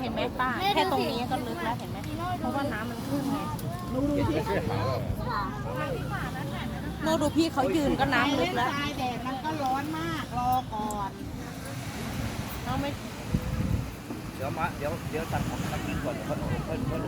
เห็นไหมป้าแค่ตรงนี้ก็ลึกแล้วเห็นไหมเพราะว่าน้ำมันขึ้นไงโนดูพี่เขายืนก็น้ำลึกแล้ว ทรายแดดมันก็ร้อนมาก รอก่อน เราไม่ เดี๋ยวมา เดี๋ยว เดี๋ยวตัดผมตัดกินก่อนเดี๋ยวค่อยค่อยค่อย